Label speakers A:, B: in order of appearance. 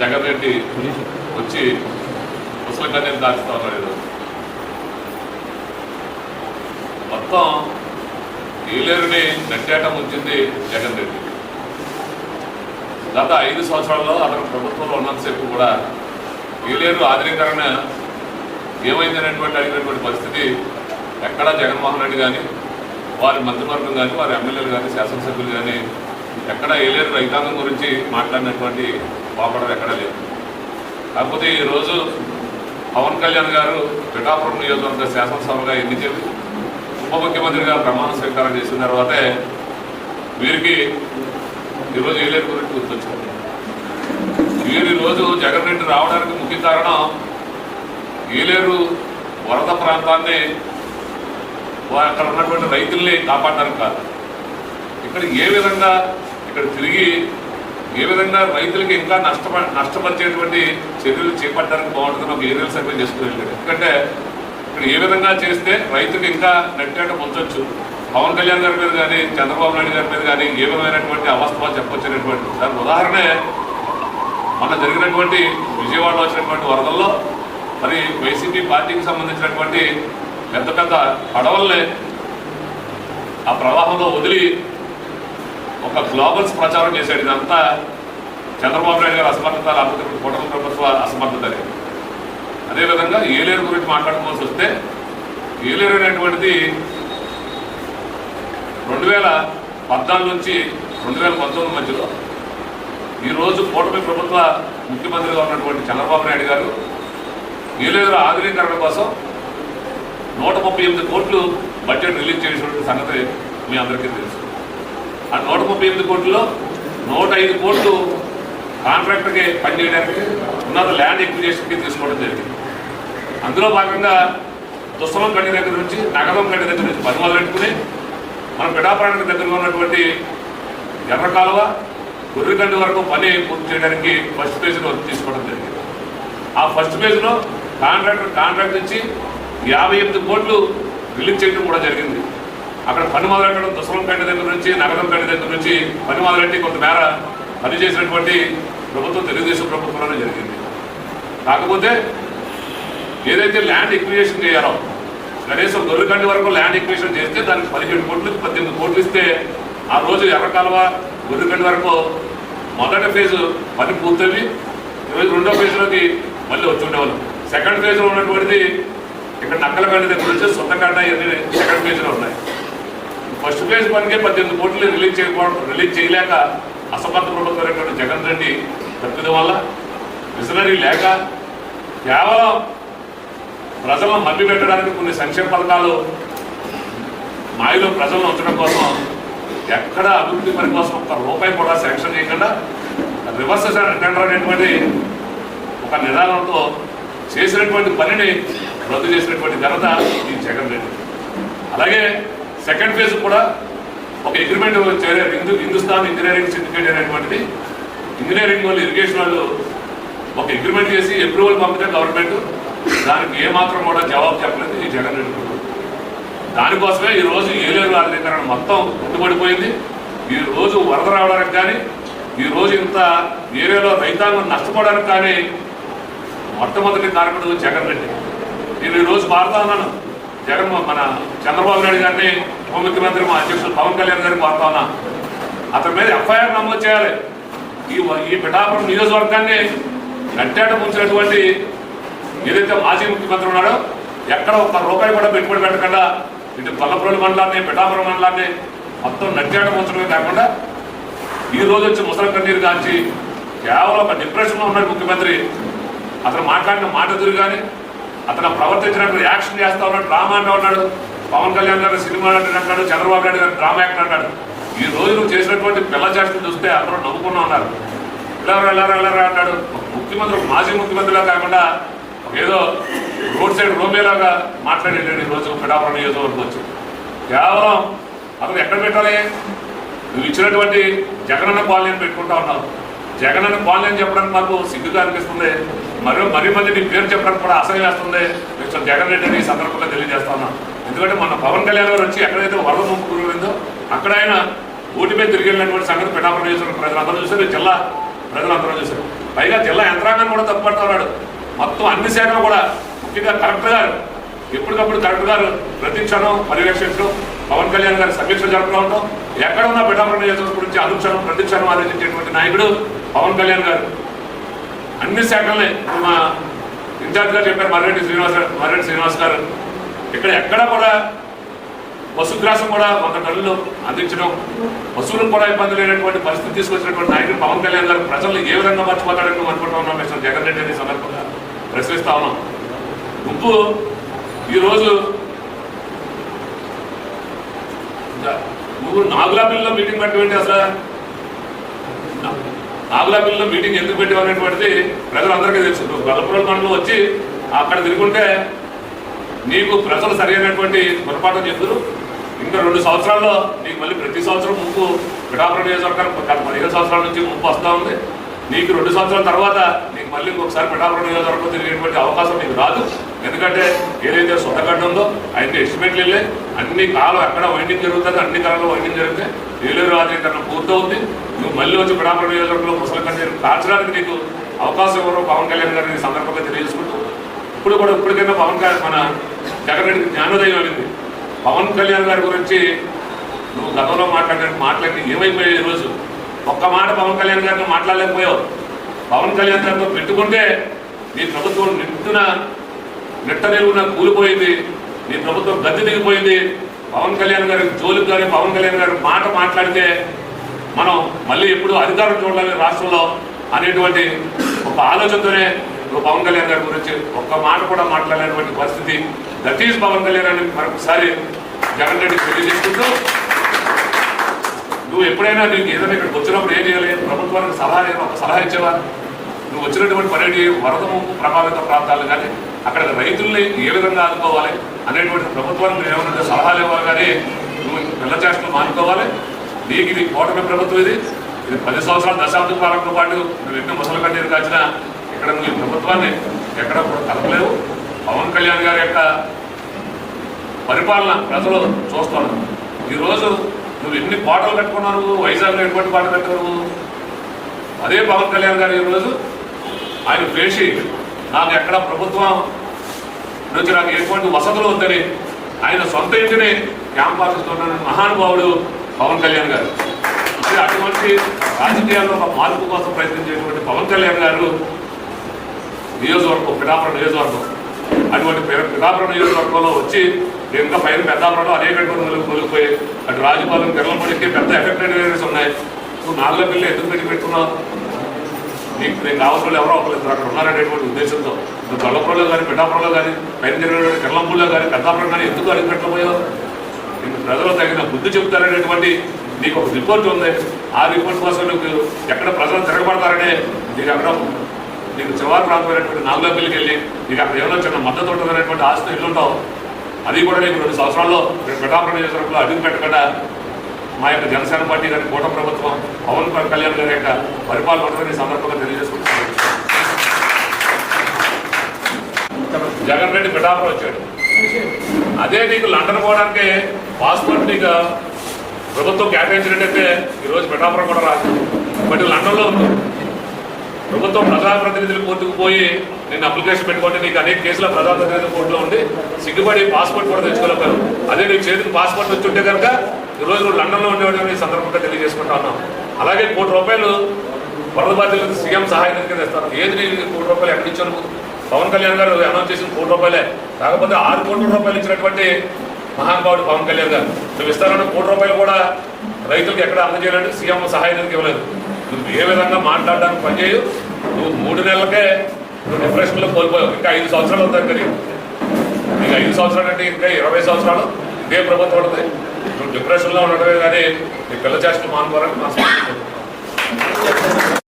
A: జగన్ రెడ్డి వచ్చి ముసలి కన్నీరు దాచుతా ఉన్నాడు ఈరోజు? మొత్తం ఏలేరుని నెట్టేట వచ్చింది జగన్ రెడ్డి. గత ఐదు సంవత్సరాల్లో అతను ప్రభుత్వంలో ఉన్నంతసేపు కూడా ఏలేరు ఆధునీకరణ ఏమైంది అనేటువంటి అడిగినటువంటి పరిస్థితి ఎక్కడా జగన్మోహన్ రెడ్డి కానీ వారి మంత్రివర్గం కానీ వారి ఎమ్మెల్యేలు కానీ శాసనసభ్యులు కానీ ఎక్కడ ఏలేరు రైతాంగం గురించి మాట్లాడినటువంటి పాపడం ఎక్కడా లేదు. కాకపోతే ఈరోజు పవన్ కళ్యాణ్ గారు పిఠాపురం నియోజకవర్గ శాసనసభగా ఎన్నికలు ఉప ముఖ్యమంత్రిగా ప్రమాణ స్వీకారం చేసిన తర్వాతే వీరికి ఈరోజు ఏలేరు గురించి గుర్తొచ్చింది? వీరు ఈరోజు జగన్ రెడ్డి రావడానికి ముఖ్య కారణం ఏలేరు వరద ప్రాంతాన్ని అక్కడ ఉన్నటువంటి రైతుల్ని కాపాడడానికి కాదు. ఇక్కడ ఏ విధంగా ఇక్కడ తిరిగి ఏ విధంగా రైతులకు ఇంకా నష్టప నష్టపరిచేటువంటి చర్యలు చేపట్టడానికి బాగుంటుందని ఒక ఏరియల్ సర్వే చేసుకుని వెళ్ళాడు ఎందుకంటే ఇక్కడ ఏ విధంగా చేస్తే రైతుకు ఇంకా నెట్టేట పొందొచ్చు. పవన్ కళ్యాణ్ గారి మీద కానీ చంద్రబాబు నాయుడు గారి మీద కానీ ఏ విధమైనటువంటి అవస్థ చెప్పొచ్చినటువంటి దానికి ఉదాహరణ మొన్న జరిగినటువంటి విజయవాడలో వచ్చినటువంటి వరదల్లో మరి వైసీపీ పార్టీకి సంబంధించినటువంటి పెద్ద పెద్ద పడవల్ని ఆ ప్రవాహంలో వదిలి ఒక గ్లోబల్స్ ప్రచారం చేశాడు. ఇదంతా చంద్రబాబు నాయుడు గారు అసమర్థత లేకపోతే కుటుంబ ప్రభుత్వ అసమర్థత అదేవిధంగా ఏలేరు గురించి మాట్లాడుకోవాల్సి వస్తే ఏలేరు అనేటువంటిది రెండు వేల పద్నాలుగు నుంచి రెండు వేల పంతొమ్మిది మధ్యలో ఈరోజు కూటమి ప్రభుత్వ ముఖ్యమంత్రిగా ఉన్నటువంటి చంద్రబాబు నాయుడు గారు ఏలేరు ఆధునీకరణ కోసం నూట ముప్పై ఎనిమిది కోట్లు బడ్జెట్ రిలీజ్ చేసినటువంటి సంగతి మీ అందరికీ తెలుసు. ఆ నూట ముప్పై ఎనిమిది కోట్లలో నూట ఐదు కోట్లు కాంట్రాక్టర్కి పనిచేయడానికి ఉన్నత ల్యాండ్ ఎక్విజేషన్కి తీసుకోవడం జరిగింది. అందులో భాగంగా దుస్తలం గడ్డి దగ్గర నుంచి నగరం గడ్డి దగ్గర నుంచి పని మొదలెట్టుకుని మన పిఠాపురానికి దగ్గరలో ఉన్నటువంటి ఎర్ర కాలువ వరకు పని పూర్తి చేయడానికి ఫస్ట్ ఫేజ్లో తీసుకోవడం జరిగింది. ఆ ఫస్ట్ ఫేజ్లో కాంట్రాక్టర్ కాంట్రాక్ట్ ఇచ్చి యాభై ఎనిమిది కోట్లు రిలీజ్ చేయడం కూడా జరిగింది. అక్కడ పని మొదలెట్టడం దుసలం కంటి దగ్గర నుంచి నగరం కంటి దగ్గర నుంచి పని మొదలెట్టి కొంతమేర పని చేసినటువంటి ప్రభుత్వం తెలుగుదేశం ప్రభుత్వంలోనే జరిగింది. కాకపోతే ఏదైతే ల్యాండ్ ఎక్విజేషన్ చేయాలో కనీసం గొర్రెకండి వరకు ల్యాండ్ ఎక్విజేషన్ చేస్తే దానికి పదిహేడు కోట్లు పద్దెనిమిది కోట్లు ఇస్తే ఆ రోజు ఎర్రకాలువ గొర్రెకండి వరకు మొదటి ఫేజ్ పని పూర్తయి ఈరోజు రెండో ఫేజ్లోకి మళ్ళీ వచ్చుండేవాళ్ళం సెకండ్ ఫేజ్లో ఉన్నటువంటిది ఇక్కడ నక్కలకండి దగ్గర నుంచి సొంతకండ ఇవన్నీ సెకండ్ ఫేజ్లో ఉన్నాయి. ఫస్ట్ ఫేజ్ పనికే పద్దెనిమిది కోట్లు రిలీజ్ చేయకపోవడం రిలీజ్ చేయలేక అసమర్థ ప్రభుత్వమైనటువంటి జగన్ రెడ్డి తప్పిదం వల్ల విజనరీ లేక కేవలం ప్రజలను మభ్య పెట్టడానికి కొన్ని సంక్షేమ పథకాలు మాయలో ప్రజలను ఉంచడం కోసం ఎక్కడ అభివృద్ధి పని కోసం ఒక్క రూపాయి కూడా శాంక్షన్ చేయకుండా రివర్స్ టెండర్ అనేటువంటి ఒక నిదానంతో చేసినటువంటి పనిని రద్దు చేసినటువంటి ఘనత ఈ జగన్ రెడ్డి. అలాగే సెకండ్ ఫేజ్ కూడా ఒక అగ్రిమెంట్ చేరే హిందూ హిందుస్థాన్ ఇంజనీరింగ్ సిండికేట్ అనేటువంటిది. ఇంజనీరింగ్ వాళ్ళు ఇరిగేషన్ వాళ్ళు ఒక అగ్రిమెంట్ చేసి అప్రూవల్ పంపితే గవర్నమెంట్ దానికి ఏమాత్రం కూడా జవాబు చెప్పలేదు ఈ జగన్ రెడ్డి దానికోసమే ఈరోజు ఏలేరు ఆధునీకరణ మొత్తం కుంటుపడిపోయింది. ఈ రోజు వరద రావడానికి కానీ ఈరోజు ఇంత ఏరియాలో రైతాంగం నష్టపోవడానికి కానీ మొట్టమొదటి కారకుడు జగన్ రెడ్డి. నేను ఈరోజు రోజు ఉన్నాను. జగన్ మన చంద్రబాబు నాయుడు గారిని ఉప ముఖ్యమంత్రి మా అధ్యక్షుడు పవన్ కళ్యాణ్ గారిని వార్తా ఉన్నా. అతని మీద ఎఫ్ఐఆర్ నమోదు చేయాలి. ఈ ఈ పిఠాపురం నియోజకవర్గాన్ని నట్టేట ముంచినటువంటి ఏదైతే మాజీ ముఖ్యమంత్రి ఉన్నాడో ఎక్కడ ఒక్క రూపాయి కూడా పెట్టుబడి పెట్టకుండా ఇటు పల్లపురం మండలాన్ని పిఠాపురం మండలాన్ని మొత్తం నట్టేట ముంచడమే కాకుండా ఈ రోజు వచ్చి ముసలి కన్నీరు కాల్చి కేవలం ఒక డిప్రెషన్లో ఉన్నాడు ముఖ్యమంత్రి. అతను మాట్లాడిన మాట తిరుగు కానీ అతను ప్రవర్తించినట్టు యాక్షన్ చేస్తా ఉన్నాడు డ్రామా అంటూ ఉన్నాడు. పవన్ కళ్యాణ్ గారు సినిమా అంటే అంటాడు చంద్రబాబు నాయుడు గారు డ్రామా యాక్టర్ అంటాడు. ఈ రోజు నువ్వు చేసినటువంటి పిల్ల చేష్టలు చూస్తే అందరూ నవ్వుకున్నా ఉన్నారు. వెళ్ళారా వెళ్ళారా వెళ్ళారా అంటాడు. ఒక ముఖ్యమంత్రి మాజీ ముఖ్యమంత్రిలా కాకుండా ఒక ఏదో రోడ్ సైడ్ రోమేలాగా మాట్లాడేటాడు ఈ రోజు పిఠాపురం నియోజకవర్గం వచ్చి. కేవలం అతను ఎక్కడ పెట్టాలి? నువ్వు ఇచ్చినటువంటి జగనన్న కాలనీ పెట్టుకుంటా ఉన్నావు. జగనన్న కాలనీ చెప్పడానికి మాకు సిగ్గుగా అనిపిస్తుంది. మరో మరీ మంది నీ పేరు చెప్పడానికి కూడా అసహ్యం వేస్తుంది. మిస్టర్ జగన్ రెడ్డి అని ఈ సందర్భంగా తెలియజేస్తా ఉన్నాం ఎందుకంటే మన పవన్ కళ్యాణ్ గారు వచ్చి ఎక్కడైతే వరద ముంపు గురిందో అక్కడ ఆయన ఊటి మీద తిరిగి వెళ్ళినటువంటి సంగతి పిఠాపురం నియోజకవర్గ ప్రజలందరూ చూశారు. జిల్లా ప్రజలందరూ చూశారు. పైగా జిల్లా యంత్రాంగాన్ని కూడా తప్పుపడుతున్నాడు మొత్తం అన్ని శాఖలు కూడా ముఖ్యంగా కలెక్టర్ గారు ఎప్పటికప్పుడు కలెక్టర్ గారు ప్రతి క్షణం పర్యవేక్షించడం పవన్ కళ్యాణ్ గారి సమీక్ష జరుపుతూ ఉండడం ఎక్కడ ఉన్న పిఠాపురం నియోజకవర్గం గురించి అనుక్షణం ప్రతి క్షణం ఆలోచించేటువంటి నాయకుడు పవన్ కళ్యాణ్ గారు. అన్ని శాఖలే. మా ఇన్ఛార్జ్ గారు చెప్పారు మర్రెడ్డి శ్రీనివాస్ గారు మర్రెడ్డి శ్రీనివాస్ గారు. ఇక్కడ ఎక్కడ కూడా పశుగ్రాసం కూడా వంద టన్నులు అందించడం పశువులకు కూడా ఇబ్బంది లేనటువంటి పరిస్థితి తీసుకొచ్చినటువంటి నాయకుడు పవన్ కళ్యాణ్ గారు ప్రజలు ఏ విధంగా మర్చిపోతాడని అనుకుంటా ఉన్నాం మిస్టర్ జగన్ రెడ్డి అనే సందర్భంగా ప్రశ్నిస్తా ఉన్నాం. నువ్వు ఈరోజు నువ్వు మీటింగ్ పెట్టవేంటి అసలు నాగులాపిల్లో మీటింగ్ ఎందుకు పెట్టావు అనేటువంటిది ప్రజలందరికీ తెలుసు. నువ్వు గలపురం మండలం వచ్చి అక్కడ తిరుగుంటే నీకు ప్రజలు సరైనటువంటి పొరపాటు చెప్తురు ఇంకా రెండు సంవత్సరాల్లో నీకు మళ్ళీ ప్రతి సంవత్సరం ముంపు పిఠాపురం నియోజకవర్గానికి గత పదిహేను సంవత్సరాల నుంచి ముంపు వస్తూ ఉంది. నీకు రెండు సంవత్సరాల తర్వాత నీకు మళ్ళీ ఇంకొకసారి పిఠాపురం నియోజకవర్గం తిరిగేటువంటి అవకాశం నీకు రాదు. ఎందుకంటే ఏదైతే సొంతగడ్డ ఉందో అయితే ఎస్టిమేట్లు వెళ్ళే అన్ని కాలం ఎక్కడ వైండింగ్ జరుగుతుంది అన్ని కాలంలో వైండింగ్ జరిగితే ఏలూరు ఆధీకరణ పూర్తవుతుంది. నువ్వు మళ్ళీ వచ్చి పిఠాపురం నియోజకవర్గంలో ముసలి కంటే కాల్చడానికి నీకు అవకాశం ఎవరో పవన్ కళ్యాణ్ గారిని ఈ సందర్భంగా తెలియజేసుకుంటూ ఇప్పుడు కూడా ఇప్పటికైనా పవన్ కళ్యాణ్ మన జగన్ రెడ్డికి జ్ఞానోదయం అయింది. పవన్ కళ్యాణ్ గారి గురించి నువ్వు గతంలో మాట్లాడిన మాట్లాడి ఏమైపోయావు ఈరోజు? రోజు ఒక్క మాట పవన్ కళ్యాణ్ గారిని మాట్లాడలేకపోయావు. పవన్ కళ్యాణ్ గారితో పెట్టుకుంటే నీ ప్రభుత్వం నిట్టున నిట్ట నిలువున కూలిపోయింది. నీ ప్రభుత్వం గద్దె దిగిపోయింది. పవన్ కళ్యాణ్ గారి జోలికి కానీ పవన్ కళ్యాణ్ గారి మాట మాట్లాడితే మనం మళ్ళీ ఎప్పుడు అధికారం చూడాలి రాష్ట్రంలో అనేటువంటి ఒక ఆలోచనతోనే నువ్వు పవన్ కళ్యాణ్ గారి గురించి ఒక్క మాట కూడా మాట్లాడలేనటువంటి పరిస్థితి. దట్ ఈస్ పవన్ కళ్యాణ్ అని మరొకసారి జగన్ రెడ్డి తెలియజేసుకుంటూ నువ్వు ఎప్పుడైనా నీకు ఏదైనా ఇక్కడికి వచ్చినప్పుడు ఏం చేయాలి? ప్రభుత్వానికి సలహా ఒక సలహా ఇచ్చేవా? నువ్వు వచ్చినటువంటి పర్యటి వరద ముంపు ప్రభావిత ప్రాంతాలు కానీ అక్కడ రైతుల్ని ఏ విధంగా ఆదుకోవాలి? అనేటువంటి ప్రభుత్వానికి ఏమైనా సలహాలు ఇవ్వాలి కానీ నువ్వు పిల్ల చేష్టలు మానుకోవాలి. నీకు ఇది కూటమి ప్రభుత్వం ఇది. ఇది పది సంవత్సరాల దశాబ్ద కాలంతో పాటు నువ్వు ఎన్నో ముసలి కట్టేది కాచిన ఇక్కడ నువ్వు ఈ ప్రభుత్వాన్ని ఎక్కడ కూడా కలపలేవు పవన్ కళ్యాణ్ గారి యొక్క పరిపాలన ప్రజలు చూస్తున్నారు. ఈరోజు నువ్వు ఎన్ని పాటలు కట్టుకున్నావు వైజాగ్లో ఎటువంటి పాటలు కట్టుకున్నావు అదే పవన్ కళ్యాణ్ గారు ఈరోజు ఆయన పేషి నాకు ఎక్కడ ప్రభుత్వం నుంచి నాకు ఎటువంటి వసతులు వద్దని ఆయన సొంత ఇంటిని క్యాంప్ ఆఫీస్లో మహానుభావుడు పవన్ కళ్యాణ్ గారు. మరి అటువంటి రాజకీయాల్లో ఒక మార్పు కోసం ప్రయత్నించేటువంటి పవన్ కళ్యాణ్ గారు నియోజకవర్గం పిఠాపురం నియోజకవర్గం. అటువంటి పిఠాపురం నియోజకవర్గంలో వచ్చి నేను ఇంకా పైన పెద్దాపురంలో అనేక మొదలు మొదలుపోయి అటు రాజపాలెం కిరణపడికి పెద్ద ఎఫెక్టెడ్ ఏరియాస్ ఉన్నాయి. నువ్వు నాలుగు పిల్లలు ఎందుకు పెట్టి పెట్టుకున్నావు? నీకు నీకు కావాల్సిన ఎవరో ఒకరు అక్కడ ఉన్నారనేటువంటి ఉద్దేశంతో. నువ్వు గొల్లపురంలో కానీ పిఠాపురంలో కానీ పైన జరిగినటువంటి కిరణంపూర్లో కానీ పెద్దాపురం కానీ ఎందుకు అడిగి పెట్టకపోయావు నీకు ప్రజలు తగిన బుద్ధి చెబుతారనేటువంటి నీకు ఒక రిపోర్ట్ ఉంది. ఆ రిపోర్ట్ కోసం నీకు ఎక్కడ ప్రజలు తిరగబడతారనే నీకు అక్కడ నీకు చివరి ప్రాంతమైనటువంటి నాలుగో పిల్లకి వెళ్ళి నీకు అక్కడ ఏమైనా చిన్న మద్దతు ఉంటుందనేటువంటి ఆస్తి ఇల్లుంటావు అది కూడా నీకు రెండు సంవత్సరాల్లో పిఠాపురం నియోజకవర్గంలో అడుగు పెట్టకుండా మా యొక్క జనసేన పార్టీ గారి కూట ప్రభుత్వం పవన్ కళ్యాణ్ గారి యొక్క పరిపాలన ఉంటుందని సందర్భంగా తెలియజేసుకుంటున్నాను జగన్ రెడ్డి పిఠాపురం వచ్చాడు. అదే నీకు లండన్ పోవడానికి పాస్పోర్ట్ ప్రభుత్వం కేటాయించినట్టయితే ఈరోజు పిఠాపురం కూడా రాదు. బట్ లండన్లో ఉంది. ప్రభుత్వం ప్రజాప్రతినిధులు కోర్టుకు పోయి నేను అప్లికేషన్ పెట్టుకుంటే నీకు అనేక కేసుల ప్రజాప్రతినిధుల కోర్టులో ఉండి సిగ్గుపడి పాస్పోర్ట్ కూడా తెచ్చుకోలేకపోయావు అదే నీకు చేతికి పాస్పోర్ట్ వచ్చి ఉంటే కనుక ఈరోజు నువ్వు లండన్లో ఉండేవాడు ఈ సందర్భంగా తెలియజేసుకుంటా ఉన్నాం. అలాగే కోటి రూపాయలు వరద బాధ్యులకు సీఎం సహాయ నిధి కింద ఇస్తారు ఏది నీకు కోటి రూపాయలు ఎక్కడ పవన్ కళ్యాణ్ గారు అనౌన్స్ చేసిన కోటి రూపాయలే. కాకపోతే ఆరు కోట్ల రూపాయలు ఇచ్చినటువంటి మహానుభావుడు పవన్ కళ్యాణ్ గారు. నువ్వు ఇస్తానన్న కోటి రూపాయలు కూడా రైతులకు ఎక్కడ అందజేయాలంటే సీఎం సహాయానికి ఇవ్వలేదు. నువ్వు ఏ విధంగా మాట్లాడడానికి పనిచేయు నువ్వు మూడు నెలలకే నువ్వు డిప్రెషన్లో కోల్పోయావు. ఇంకా ఐదు సంవత్సరాలు ఉంది దగ్గర నీకు ఐదు సంవత్సరాలు అంటే ఇంకా ఇరవై సంవత్సరాలు ఇదే ప్రభుత్వం ఉంటుంది. నువ్వు డిప్రెషన్లో ఉండటమే కానీ నీ పిల్ల చేష్టలు మానుకోవాలని నా